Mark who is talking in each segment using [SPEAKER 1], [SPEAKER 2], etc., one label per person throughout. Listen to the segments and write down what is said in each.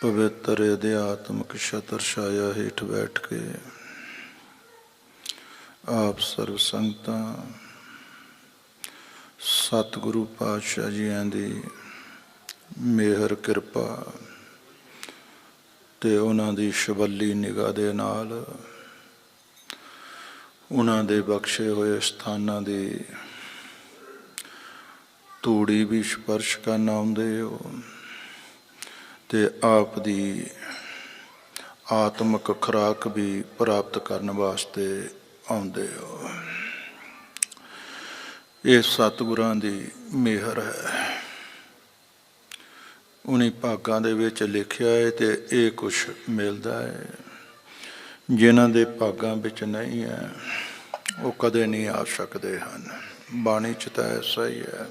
[SPEAKER 1] ਪਵਿੱਤਰ ਅਧਿਆਤਮਕ ਛਤਰ ਛਾਇਆ ਹੇਠ ਬੈਠ ਕੇ ਆਪ ਸਰਬ ਸੰਗਤਾਂ, ਸਤਿਗੁਰੂ ਪਾਤਸ਼ਾਹ ਜੀਆਂ ਦੀ ਮਿਹਰ, ਕਿਰਪਾ ਤੇ ਉਹਨਾਂ ਦੀ ਸ਼ਬੱਲੀ ਨਿਗਾਹ ਦੇ ਨਾਲ ਉਹਨਾਂ ਦੇ ਬਖਸ਼ੇ ਹੋਏ ਸਥਾਨਾਂ ਦੀ ਤੂੜੀ ਵੀ ਸਪਰਸ਼ ਕਰਨ ਆਉਂਦੇ ਹੋ। ਤੇ ਆਪ ਦੀ ਆਤਮਿਕ ਖੁਰਾਕ ਵੀ ਪ੍ਰਾਪਤ ਕਰਨ ਵਾਸਤੇ ਆਉਂਦੇ ਹੋ। ਇਹ ਸਤਿਗੁਰਾਂ ਦੀ ਮਿਹਰ ਹੈ। ਉਨੀ ਭਾਗਾਂ ਦੇ ਵਿੱਚ ਲਿਖਿਆ ਹੈ ਤੇ ਇਹ ਕੁਝ ਮਿਲਦਾ ਹੈ। ਜਿਨ੍ਹਾਂ ਦੇ ਭਾਗਾਂ ਵਿੱਚ ਨਹੀਂ ਹੈ, ਉਹ ਕਦੇ ਨਹੀਂ ਆ ਸਕਦੇ ਹਨ। ਬਾਣੀ ਚ ਤਾਂ ਐਸਾ ਹੀ ਹੈ।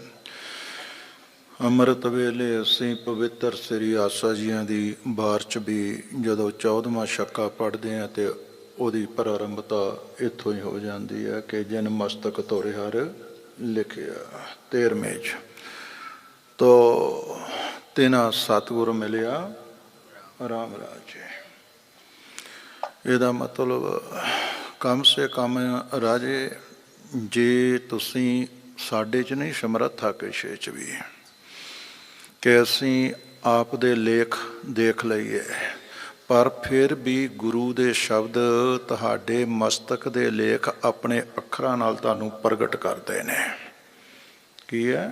[SPEAKER 1] ਅੰਮ੍ਰਿਤ ਵੇਲੇ ਅਸੀਂ ਪਵਿੱਤਰ ਸ੍ਰੀ ਆਸਾ ਜੀਆਂ ਦੀ ਬਾਰ ਚ ਵੀ ਜਦੋਂ 14ਵਾਂ ਛੱਕਾ ਪੜ੍ਹਦੇ ਆ ਤੇ ਉਹਦੀ ਪ੍ਰਾਰੰਭਤਾ ਇੱਥੋਂ ਹੀ ਹੋ ਜਾਂਦੀ ਹੈ ਕਿ ਜਨ ਮਸਤਕ ਤੋਰੇ ਹਰ ਲਿਖਿਆ 13ਵੇਂ ਚ ਤੋ ਤਿਨਾ ਸਤਿਗੁਰ ਮਿਲਿਆ, ਰਾਮ ਰਾਜੇ। ਇਹਦਾ ਮਤਲਬ ਕਮ ਸੇ ਕਮ ਰਾਜੇ, ਜੇ ਤੁਸੀਂ ਸਾਡੇ ਚ ਨਹੀਂ, ਸਮਰੱਥਾ ਕਿਸੇ ਚ ਵੀ। ਕਿ ਅਸੀਂ ਆਪ ਦੇ ਲੇਖ ਦੇਖ ਲਈਏ, ਪਰ ਫਿਰ ਵੀ ਗੁਰੂ ਦੇ ਸ਼ਬਦ ਤੁਹਾਡੇ ਮਸਤਕ ਦੇ ਲੇਖ ਆਪਣੇ ਅੱਖਰਾਂ ਨਾਲ ਤੁਹਾਨੂੰ ਪ੍ਰਗਟ ਕਰਦੇ ਨੇ। ਕੀ ਹੈ?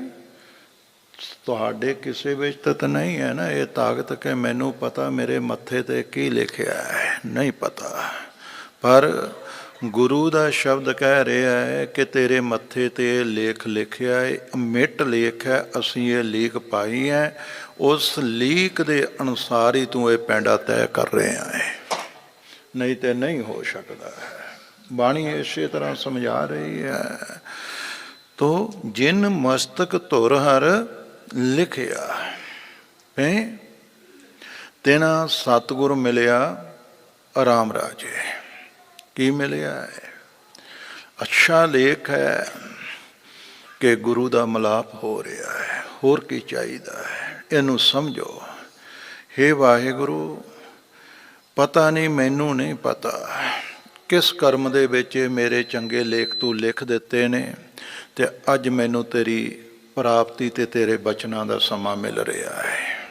[SPEAKER 1] ਤੁਹਾਡੇ ਕਿਸੇ ਵਿੱਚ ਤਾਂ ਨਹੀਂ ਹੈ ਨਾ ਇਹ ਤਾਕਤ ਕਿ ਮੈਨੂੰ ਪਤਾ ਮੇਰੇ ਮੱਥੇ ਤੇ ਕੀ ਲਿਖਿਆ ਹੈ? ਨਹੀਂ ਪਤਾ। ਪਰ ਗੁਰੂ ਦਾ ਸ਼ਬਦ ਕਹਿ ਰਿਹਾ ਹੈ ਕਿ ਤੇਰੇ ਮੱਥੇ ਤੇ ਲੇਖ ਲਿਖਿਆ ਹੈ ਮਿੱਟ ਲੇਖ ਹੈ, ਅਸੀਂ ਇਹ ਲੀਕ ਪਾਈ ਹੈ, ਉਸ ਲੀਕ ਦੇ ਅਨੁਸਾਰ ਹੀ ਤੂੰ ਇਹ ਪੈਂਡਾ ਤੈਅ ਕਰ ਰਿਹਾ ਹੈ। ਨਹੀਂ ਤੇ ਨਹੀਂ ਹੋ ਸਕਦਾ ਬਾਣੀ ਇਸੇ ਤਰ੍ਹਾਂ ਸਮਝਾ ਰਹੀ ਹੈ। ਤੋ ਜਿਨ ਮਸਤਕ ਧੁਰ ਹਰ ਲਿਖਿਆ, ਹੈ? ਤੇਨਾ ਸਤਿਗੁਰ ਮਿਲਿਆ, ਆਰਾਮ ਰਾਜੇ। ਕੀ ਮਿਲਿਆ ਹੈ? ਅੱਛਾ ਲੇਖ ਹੈ ਕਿ ਗੁਰੂ ਦਾ ਮਲਾਪ ਹੋ ਰਿਹਾ ਹੈ। ਹੋਰ ਕੀ ਚਾਹੀਦਾ ਹੈ? ਇਹਨੂੰ ਸਮਝੋ। हे ਵਾਹਿਗੁਰੂ, ਪਤਾ ਨਹੀਂ, ਮੈਨੂੰ ਨਹੀਂ ਪਤਾ ਕਿਸ ਕਰਮ ਦੇ ਵਿੱਚ ਇਹ ਮੇਰੇ ਚੰਗੇ ਲੇਖ ਤੂੰ ਲਿਖ ਦਿੱਤੇ ਨੇ ਤੇ ਅੱਜ ਮੈਨੂੰ ਤੇਰੀ ਪ੍ਰਾਪਤੀ ਤੇ ਤੇਰੇ ਬਚਨਾਂ ਦਾ ਸਮਾਂ ਮਿਲ ਰਿਹਾ ਹੈ।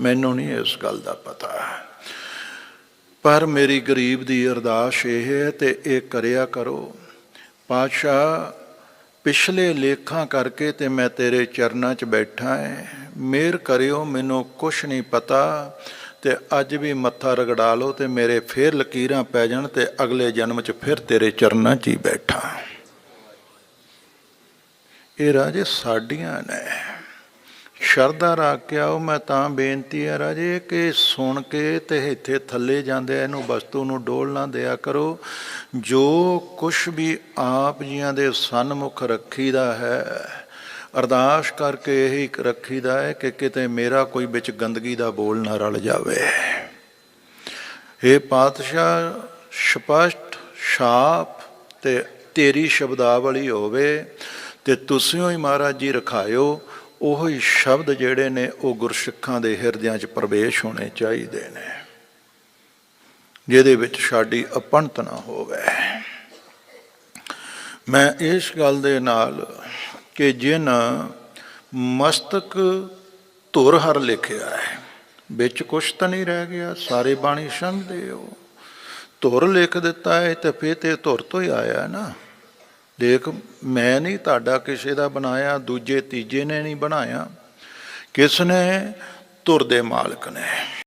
[SPEAKER 1] ਮੈਨੂੰ ਨਹੀਂ ਇਸ ਗੱਲ ਦਾ ਪਤਾ। ਪਰ ਮੇਰੀ ਗਰੀਬ ਦੀ ਅਰਦਾਸ ਇਹ ਹੈ ਤੇ ਇਹ ਕਰਿਆ ਕਰੋ। ਪਾਤਸ਼ਾਹ, ਪਿਛਲੇ ਲੇਖਾਂ ਕਰਕੇ ਤੇ ਮੈਂ ਤੇਰੇ ਚਰਨਾਂ 'ਚ ਬੈਠਾ ਹੈ ਮਿਹਰ ਕਰਿਓ, ਮੈਨੂੰ ਕੁਛ ਨਹੀਂ ਪਤਾ ਤੇ ਅੱਜ ਵੀ ਮੱਥਾ ਰਗੜਾ ਲਓ ਤੇ ਮੇਰੇ ਫੇਰ ਲਕੀਰਾਂ ਪੈ ਜਾਣ ਤੇ ਅਗਲੇ ਜਨਮ 'ਚ ਫਿਰ ਤੇਰੇ ਚਰਨਾਂ 'ਚ ਹੀ ਬੈਠਾ। ਇਹ ਰਾਜੇ ਸਾਡੀਆਂ ਨੇ। ਸ਼ਰਧਾ ਰੱਖ ਕੇ ਆਓ, ਮੈਂ ਤਾਂ ਬੇਨਤੀ ਹੈ ਰਾਜੇ ਕਿ ਸੁਣ ਕੇ ਤੇ ਇੱਥੇ ਥੱਲੇ ਜਾਂਦੇ ਇਹਨੂੰ ਵਸਤੂ ਨੂੰ ਡੋਲ ਨਾ ਦਿਆ ਕਰੋ। ਜੋ ਕੁਛ ਵੀ ਆਪ ਜੀਆਂ ਦੇ ਸਨਮੁਖ ਰੱਖੀਦਾ ਹੈ, ਅਰਦਾਸ ਕਰਕੇ ਇਹੀ ਰੱਖੀਦਾ ਹੈ ਕਿ ਕਿਤੇ ਮੇਰਾ ਕੋਈ ਵਿੱਚ ਗੰਦਗੀ ਦਾ ਬੋਲ ਨਾ ਰਲ ਜਾਵੇ। ਇਹ ਪਾਤਸ਼ਾਹ, ਸਪਸ਼ਟ, ਸ਼ਾਪ ਤੇ ਤੇਰੀ ਸ਼ਬਦਾਵਲੀ ਹੋਵੇ ਤੇ ਤੁਸੀਂ ਹੀ ਮਹਾਰਾਜ ਜੀ ਰਖਾਇਓ। ਉਹ ਹੀ ਸ਼ਬਦ ਜਿਹੜੇ ਨੇ ਉਹ ਗੁਰਸਿੱਖਾਂ ਦੇ ਹਿਰਦਿਆਂ 'ਚ ਪ੍ਰਵੇਸ਼ ਹੋਣੇ ਚਾਹੀਦੇ ਨੇ, ਜਿਹਦੇ ਵਿੱਚ ਸਾਡੀ ਅਪਣਤ ਨਾ ਹੋਵੇ। ਮੈਂ ਇਸ ਗੱਲ ਦੇ ਨਾਲ ਕਿ ਜਿਨ ਮਸਤਕ ਧੁਰ ਹਰ ਲਿਖਿਆ ਹੈ, ਵਿੱਚ ਕੁਛ ਤਾਂ ਨਹੀਂ ਰਹਿ ਗਿਆ, ਸਾਰੇ ਬਾਣੀ ਸੰਗਦੇ ਹੋ। ਧੁਰ ਲਿਖ ਦਿੱਤਾ ਹੈ ਤੇ ਫੇਰ ਤੇ ਧੁਰ ਤੋਂ ਹੀ ਆਇਆ ਨਾ। ਦੇਖ ਮੈਂ ਨਹੀਂ ਤੁਹਾਡਾ ਕਿਸੇ ਦਾ ਬਣਾਇਆ, ਦੂਜੇ ਤੀਜੇ ਨੇ ਨਹੀਂ ਬਣਾਇਆ। ਕਿਸ ਨੇ ਧੁਰ ਦੇ ਮਾਲਕ ਨੇ?